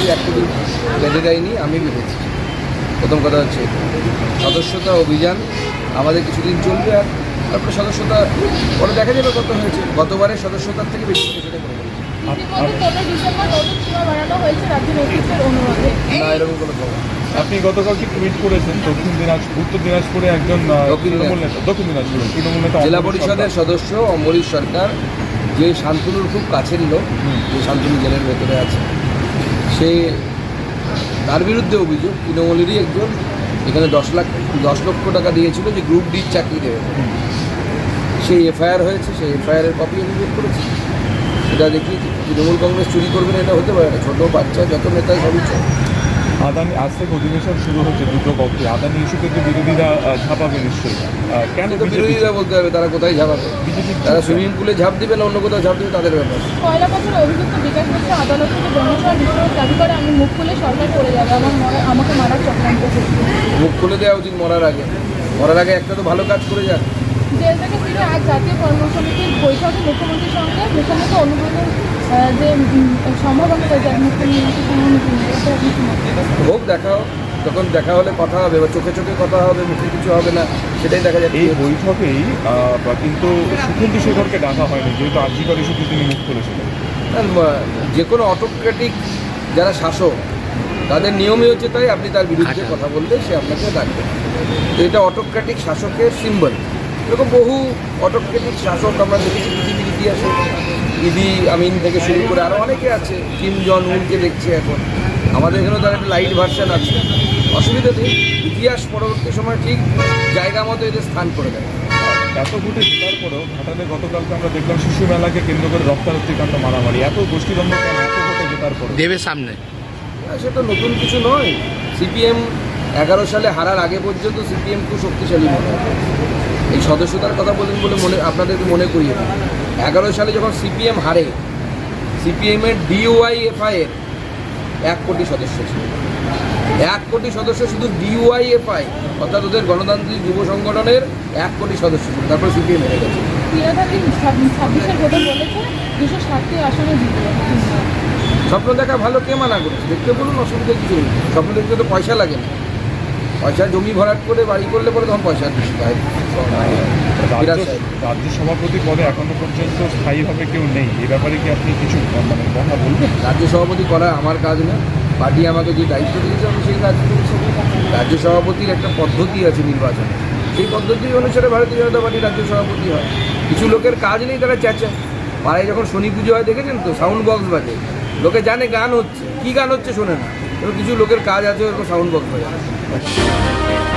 যে এক কোটি বেঁধে দেয়নি আমি বেঁধেছি। প্রথম কথা হচ্ছে সদস্যতা অভিযান আমাদের কিছুদিন চলবে আর তারপরে সদস্যতা পরে দেখা যাবে কত হয়েছে। গতবারের সদস্যতার থেকে বেশি সেটা করে না এরকম কোনো খবর। আপনি গতকালকে টুইট করেছেন দক্ষিণ দিনাজপুর উত্তর দিনাজপুরে একজন তৃণমূল নেতা দক্ষিণ দিনাজপুরে তৃণমূল নেতা জেলা পরিষদের সদস্য অমরিশ সরকার যে শান্তনুর খুব কাছের লোক যে শান্তনু জেলের ভেতরে আছে। সে, তার বিরুদ্ধে অভিযোগ। তৃণমূলেরই একজন এখানে দশ লাখ, দশ লক্ষ টাকা দিয়েছিল যে গ্রুপ ডির চাকরি দেবে। সেই এফআইআর হয়েছে সেই এফআইআরের কপি অভিযোগ করেছে। সেটা দেখি, তৃণমূল কংগ্রেস চুরি করবে না, এটা হতে পারে না। ছোটো বাচ্চা, যত নেতা সবই চলে আদানি আজ থেকে অধিবেশন শুরু হচ্ছে দুটো কক্ষে। আদানি ইস্যুতে তো বিরোধীরা ঝাঁপাবে নিশ্চয়ই। কেন তো বিরোধীরা বলতে হবে তারা কোথায় ঝাঁপাবে? বিজেপি তারা সুইমিং পুলে ঝাঁপ দেবে না অন্য কোথাও ঝাঁপ দেবে তাদের ব্যাপার। কয়লা বছরে অভিযুক্ত বিকাশ মিশ্র আদালত থেকে বিস্ফোরক দাবি করে আমি মুখ খুলে সরকার করে যাবে আমার আমাকে মারার চক্রান্ত মুখ খুলে দেওয়া উচিত মরার আগে। মরার আগে একটা তো ভালো কাজ করে যাক। জেল থেকে ফিরে আজ জাতীয় কর্মসমিতির বৈঠকে মুখ্যমন্ত্রীর সঙ্গে মুখ্যমন্ত্রী অনুমোদন যে দেন? হোক দেখাও তখন দেখা হলে কথা হবে বা চোখে চোখে কথা হবে মুখে কিছু হবে না সেটাই দেখা যাচ্ছে। এই বৈঠকেই কিন্তু সুখেন্দু শেখরকে ডাকা হয়নি যেহেতু আর্জিকর ইস্যুতে তিনি মুখ খুলেছিলেন যে কোনো অটোক্রেটিক যারা শাসক তাদের নিয়মই হচ্ছে তাই আপনি তার বিরুদ্ধে কথা বললে সে আপনাকে ডাকবে। তো এটা অটোক্রেটিক শাসকের সিম্বল এরকম বহু অটোক্রেটিক শাসক আমরা দেখেছি ইতিহাসে ইদি আমিন থেকে শুরু করে আরও অনেকে আছে। কিম জন উনকে দেখছি এখন। আমাদের এখানেও তার একটা লাইট ভার্সান আছে। অসুবিধা নেই। ইতিহাস পরবর্তী সময় ঠিক জায়গা মতো এদের স্থান করে দেয়। এত ভোটে জেতার পরেও ঘাটালে গতকালকে আমরা দেখলাম শিশু মেলাকে কেন্দ্র করে রক্তারক্তিকান্ত মারামারি। এত গোষ্ঠীদ্বন্দ্ব কেন? এত ভোটে জেতার পরে দেবের সামনে। আর তো নতুন কিছু নয়। সিপিএম এগারো সালে হারার আগে পর্যন্ত সিপিএম খুব শক্তিশালী মনে হয় এই সদস্যতার কথা বলেন বলে মনে আপনাদেরকে মনে করিয়ে দিই। এগারো সালে যখন সিপিএম হারে সিপিএমের ডিওয়াইএফআই এর এক কোটি সদস্য ছিল। এক কোটি সদস্য শুধু ডিওয়াই ডিওয়াইএফআই অর্থাৎ ওদের গণতান্ত্রিক যুব সংগঠনের এক কোটি সদস্য ছিল। তারপর সিপিএম হেরে গেছে। স্বপ্ন দেখা ভালো কে মানা করছে? দেখতে বলুন অসুবিধা কিছু নেই। স্বপ্ন দেখতে তো পয়সা লাগে না। পয়সা জমি ভরাট করে বাড়ি করলে পরে তখন পয়সা বেশি পায় বিরাট রাজ্য সভাপতি পদে এখনও পর্যন্ত স্থায়ীভাবে কেউ নেই। এ ব্যাপারে কি আপনি কিছু মানে কথা বলবেন? রাজ্য সভাপতি করা আমার কাজ না। পার্টি আমাকে যে দায়িত্ব দিয়েছে আমি সেই কাজ করেছি। রাজ্য সভাপতির একটা পদ্ধতি আছে নির্বাচনে। সেই পদ্ধতি অনুসারে ভারতীয় জনতা পার্টি রাজ্য সভাপতি হয়। কিছু লোকের কাজ নেই তারা চেঁচে। পাড়ায় যখন শনি পুজো হয় দেখেছেন তো? সাউন্ড বক্স বাজে। লোকে জানে গান হচ্ছে। কি গান হচ্ছে শোনে না। কিছু লোকের কাজ আছে ওরকম সাউন্ড বক্স বাজে Oxi.